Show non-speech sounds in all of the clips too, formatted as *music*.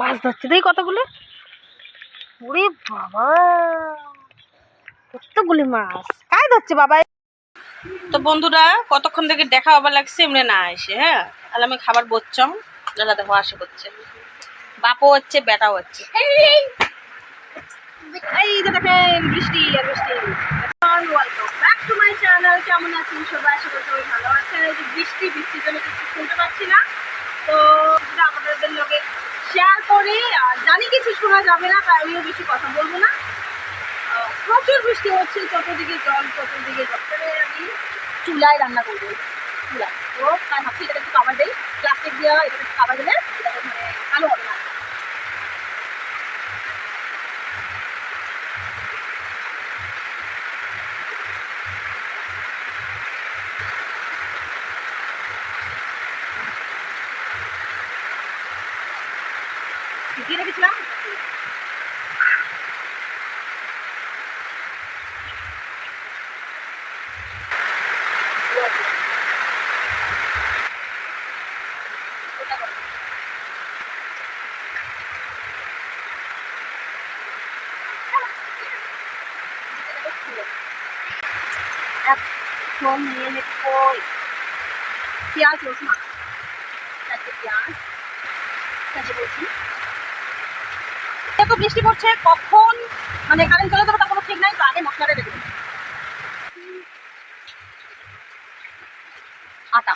মাছ ধরছে দেই কতগুলো? ওরে বাবা! কতগুলি মাছ? কাই ধরছে বাবা? তো বন্ধুরা কতক্ষণ থেকে দেখা আবার লাগছে এমনি না এসে হ্যাঁ? তাহলে আমি খাবার বচ্চম দাদা দেখো আসে করছে। বাপও হচ্ছে বেটাও হচ্ছে। এই যে দেখেন বৃষ্টি আর বৃষ্টি। Welcome back to my channel কেমন আছেন সবাই? আশা করি ভালো আছেন। এই যে বৃষ্টি বৃষ্টির জন্য কিছু শুনতে পাচ্ছি না। তো এটা আপনাদের লোকে শেয়ার করে জানি কিছু শোনা যাবে না, তাই আমিও বেশি কথা বলব না। প্রচুর বৃষ্টি হচ্ছে, চতুর্দিকে জল চতুর্দিকে জল। আমি চুলায় রান্না করব। চুলায়। তো তাই ভাবছি এটা একটু খাবার দেয় প্লাস্টিক দেওয়া এটা একটু খাবার দিলে এটা মানে ভালো হবে। না দিয়ে রেখেছিলাম এখন নিয়ে নেব পেঁয়াজ রসুন আদা। চারটে পেঁয়াজ চারটে রসুন এত বৃষ্টি পড়ছে কখন? মানে কারেন্ট চলে যাবে কখনো ঠিক নাই তো আগে মশলাটা রেখে দেবো আটা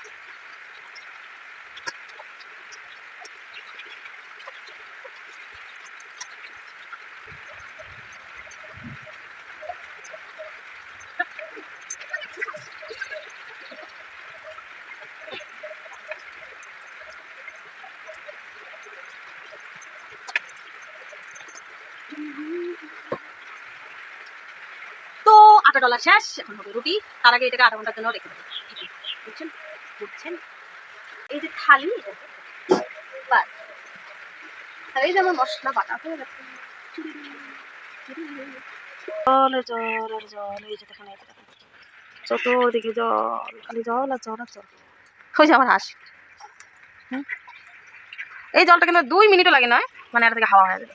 তো ডলা শেষ। এখন হবে রুটি। তার আগে এটাকে আধা ঘণ্টার জন্য রেখে দেবো। বুঝছেন? বুঝছেন? এই যে থালি আর এই যে আমার মশলা বাটা হয়ে গেছে। জল জল আর জল, এই যে দেখেন, এই দেখেন। চতুর্দিকে জল, খালি জল আর জল আর জল। ওই যে আমার হাঁস। এই জলটা কিন্তু দুই মিনিটও লাগে নয় মানে এটা থেকে হাওয়া হয়ে যাবে।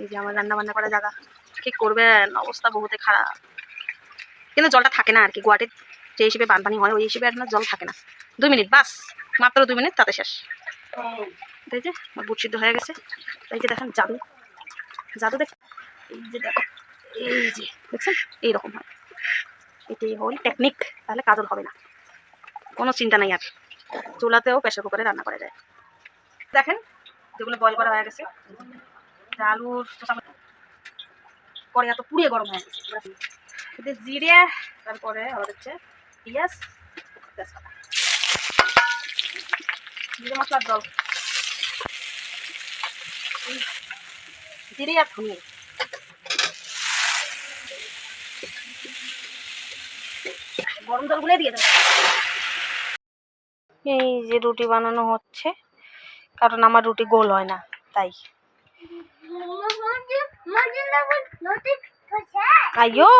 এই যে আমার রান্না বান্না করা জায়গা। কি করবেন? অবস্থা বহুতে খারাপ। কিন্তু জলটা থাকে না আর কি গুয়াহাটির যে হিসেবে বানপানি হয় ওই হিসেবে আর জল থাকে না। দুই মিনিট বাস মাত্র দুই মিনিট তাতে শেষ। এই যে আমার বুট সিদ্ধ হয়ে গেছে। এই যে দেখেন জাদু। জাদু দেখ এই যে দেখো এই যে দেখছেন? এইরকম হয়। এটাই হল টেকনিক তাহলে কাজল হবে না। কোনো চিন্তা নাই আর। চুলাতেও প্রেশার কুকারে রান্না করা যায়। দেখেন যেগুলো বয়ল করা হয়ে গেছে। আলুর পরে এত পুড়িয়ে গরম হয়ে গেছে। এতে জিরে তারপরে হচ্ছে পেঁয়াজ তেজপাতা জিরে মশলার জল জিরে আর ধনিয়া গরম জল গুলে দিয়ে দেবো এই যে রুটি বানানো হচ্ছে কারণ আমার রুটি গোল হয় না তাই আইয়ো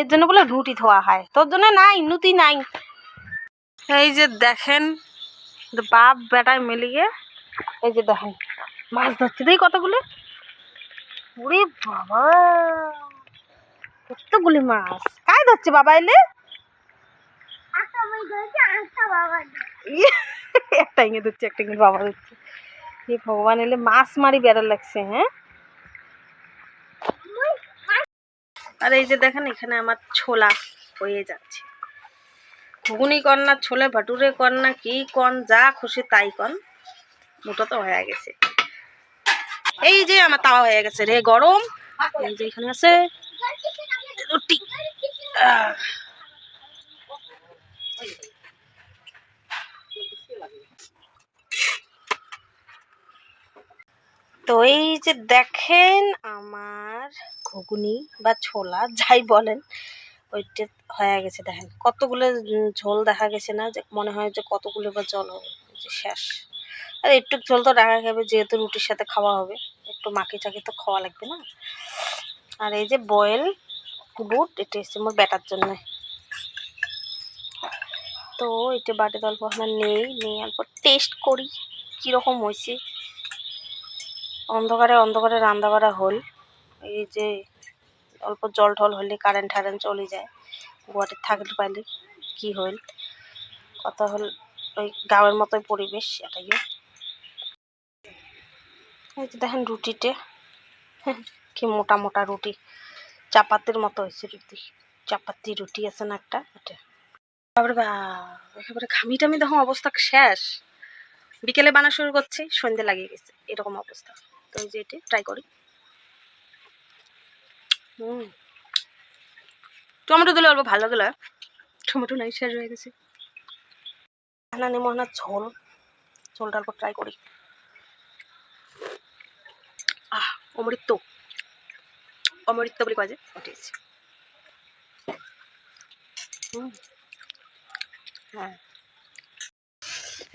এর জন্য বলে রুটি ধোয়া হয়। তোর জন্য নাই, নুতি নাই। এই যে দেখেন বাপ বেটায় মিলিয়ে, এই যে দেখেন, মাছ ধরছে। দেই কতগুলো। ওরে বাবা, কতগুলি মাছ। কাই ধরছে বাবা এলে? একটা ইঙে ধরছে একটা ইঙে বাবা ধরছে। এ ভগবান এলে মাছ মারি বেড়ার লাগছে হ্যাঁ? আর এই যে দেখেন, এখানে আমার ছোলা হয়ে যাচ্ছে। ঘুগুনি কর না, ছোলে ভাটুরে কর না, কি কন, যা খুশি তাই কন। মোটা তো হয়ে গেছে। এই যে আমার তাওয়া হয়ে গেছে রে, গরম। এই যে এখানে আছে রুটি। তো এই যে দেখেন, আমার ঘুগনি বা ছোলা, *laughs* যাই বলেন, ওইটা হয়ে গেছে দেখেন। কতগুলো ঝোল দেখা গেছে না যে মনে হয় যে কতগুলো বা জল হবে যে শেষ। আর একটু ঝোল তো রাখা যাবে যেহেতু রুটির সাথে খাওয়া হবে, একটু মাখি চাকি তো খাওয়া লাগবে না। আর এই যে বয়েল বুট, এটা এসছে মোর ব্যাটার জন্য। তো এটা বাটি অল্প আমরা নেই, নিয়ে অল্প টেস্ট করি, কীরকম হয়েছে। অন্ধকারে অন্ধকারে রান্না করা হল। এই যে অল্প জল টল হলে কারেন্ট টারেন্ট চলে যায়। গুয়াহাটির থাকতে পারলে কি হইল? কথা হল ওই গাঁয়ের মতোই পরিবেশ এটাইও এই যে দেখেন রুটিতে, *laughs* কি মোটা মোটা রুটি। চাপাতির মতো হয়েছে রুটি। চাপাতি রুটি আছে না একটা, এটা। বা, একেবারে ঘামি টামি দেখো অবস্থা শেষ। বিকেলে বানা শুরু করছি, সন্ধে লাগিয়ে গেছে, এরকম অবস্থা। তো এই যে এটি ট্রাই করি। টমেটো দিলে অল্প ভালো গেলে টমেটো নাই শেষ হয়ে গেছে। না নেমো না ঝোল। ঝোলটা অল্প ট্রাই করি। আহ অমৃত। অমৃত বলে কয় যে উঠেছি হুম। হ্যাঁ।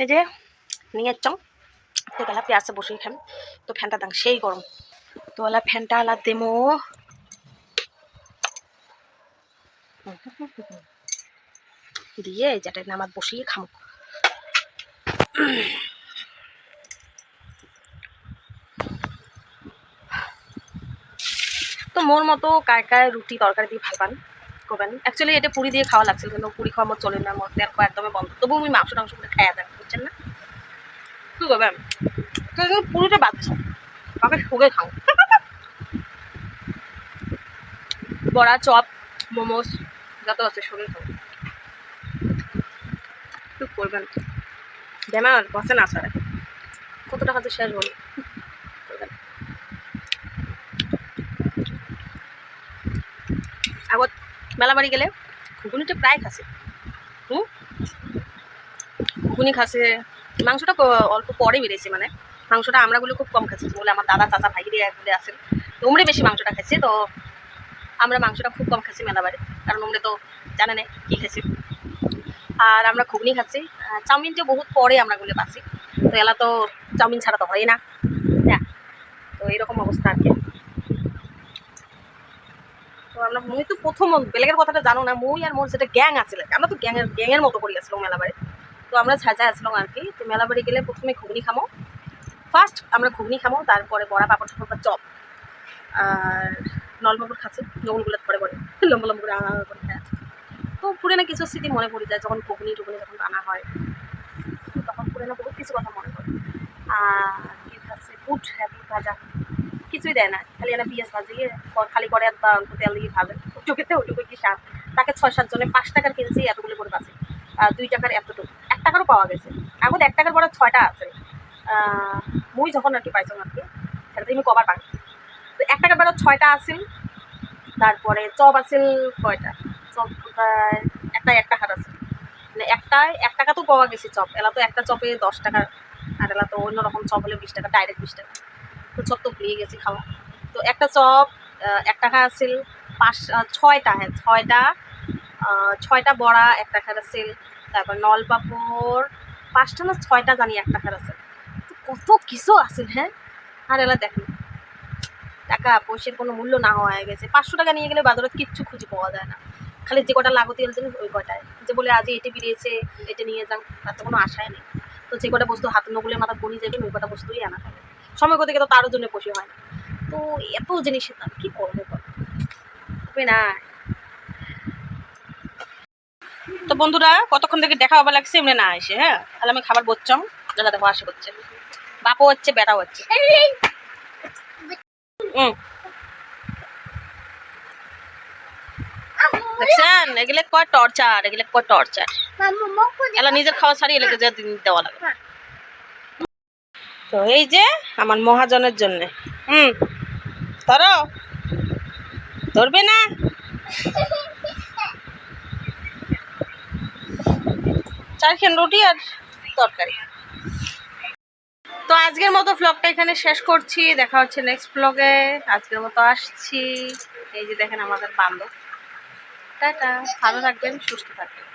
এই যে নিয়ে চং গেলা পেঁয়াজে বসে খান তো ফ্যানটা দাং সেই গরম। তো ওলা ফ্যানটা আলা দেমো। দিয়ে যেটা নামাত বসিয়ে খামো। তো মোর মতো কায় কায় রুটি তরকারি দিয়ে ভালো পান, করবেন। অ্যাকচুয়ালি এটা পুরি দিয়ে খাওয়া লাগছিল কিন্তু পুরি খাওয়া আমার চলে না আমার দেখো একদমই বন্ধ। তবু আমি মাংস টাংস করে খাইয়া দেখ বুঝছেন না? কি করবেন? পুরিটা বাদ আমাকে সুগে খাও। *laughs* বড়া, চপ, মোমোস যত আছে খাও কি করবেন। বেমার, বসে না স্যার কত টাকা তো শেষ করবেন। আগত মেলা বাড়ি গেলে ঘুগুনিটা প্রায় খাসে। হুম ঘুগুনি খাসে। মাংসটা অল্প পরে বেড়েছে মানে। মাংসটা আমরাগুলো খুব কম খাচ্ছি। বলে আমার দাদা, চাচা, ভাইরে একগুলো আছেন। তো উমরে বেশি মাংসটা খাচ্ছি তো আমরা মাংসটা খুব কম খাচ্ছি মেলা বাড়ি কারণ উমরে তো জানে না কী খাচ্ছি আর আমরা ঘুগনি খাচ্ছি। আহ, চাউমিনটা বহুত পরে আমরা গুলো পাচ্ছি। তো এলা তো চাউমিন ছাড়া তো হয় না। হ্যাঁ তো এরকম অবস্থা আর কি। তো আমরা মুই তো প্রথম বেলেগের কথাটা জানো না মুই আর মোর যেটা গ্যাং আছিল আমরা তো গ্যাংয়ের গ্যাংয়ের মতো করে আসলাম মেলাবাড়ি। তো আমরা ছাঁচা আসলাম আর কি। তো মেলাবাড়ি গেলে প্রথমে ঘুগনি খামো। ফার্স্ট আমরা ঘুগনি খামো তারপরে বড়া পাপড় ঠাপড় বা চপ। আর নলমাপুর খাচ্ছে নগুলগুলো পরে পরে লম্বা লম্বা করে আনা করে খায় তো পুরোনো কিছু স্মৃতি মনে পড়ে যায়, যখন ঘুগনি টুগনি যখন রান্না হয় তখন পুরোনো বহুত কিছু কথা মনে পড়ে। আর কি খাচ্ছে পুট হ্যাঁ পুট ভাজা, কিছুই দেয় না। খালি একটা পিঁয়াজ ভাজিয়ে খালি করে বা অল্প তেল দিয়ে ভাজে। চোখেতে ওটুকু কি স্বাদ? তাকে ছয় সাত জনে পাঁচ টাকার কিনছি, এতগুলো করে আর দুই টাকার এতটুকু। এক টাকারও পাওয়া গেছে। এখন এক টাকার বড় ছয়টা আছে। মুই যখন আর কি পাইছিলাম আর কি সেটা তুমি কবার পাই টাকার বড় ছয়টা আছিল তারপরে চপ আছিল কয়টা? চপ একটা এক টাকার আছে মানে একটায় এক টাকা তো পাওয়া গেছে চপ, এলা তো একটা চপে দশ টাকা, আর এলা তো অন্যরকম চপ হলে বিশ টাকা ডাইরেক্ট বিশ টাকা। তো চপ তো ভুলিয়ে গেছি খাওয়া। তো একটা চপ এক টাকা আছিল পাঁচ ছয়টা হ্যাঁ ছয়টা ছয়টা বড়া এক টাকার আছিল তারপর নল পাপড় পাঁচটা না ছয়টা জানি এক টাকার আছে তো কত কিছু আছিল হ্যাঁ? আর এলা দেখেন টাকা পয়সার কোনো মূল্য না হয়ে গেছে। পাঁচশো টাকা নিয়ে গেলে বাজারে কিচ্ছু খুঁজে পাওয়া যায় না। খালি যে কটা লাগতে গেলে ওই কটায়। যে বলে, আজ এটি বেরিয়েছে, এটা নিয়ে যান, তার তো কোনো আশাই নেই। তো যে কটা বস্তু হাত নগুলে মাথা বনি যাবেন ওই কটা বস্তুই আনা থাকে সময় গেলে তো তারও জন্য বসে হয় না। তো এত জিনিসের দাম, কী করব? হবে না। তো বন্ধুরা, কতক্ষণ থেকে দেখা হবার লাগছে, এমনি না এসে হ্যাঁ? তাহলে আমি খাবার বলছাম দাদা দেখো, আসে করছে বাপও হচ্ছে, বেটাও হচ্ছে। দেখছেন? এগুলো টর্চার? এগুলো টর্চার? নিজের খাওয়া ছাড়িয়ে দেওয়া লাগে। তো এই যে আমার মহাজনের জন্য। হুম। ধরো। ধরবে না? চারখান রুটি আর তরকারি। তো আজকের মতো ব্লগটা এখানে শেষ করছি। দেখা হচ্ছে নেক্সট ব্লগে আজকের মতো আসছি। এই যে দেখেন আমাদের বান্ধব। টাটা। ভালো থাকবেন, সুস্থ থাকবেন।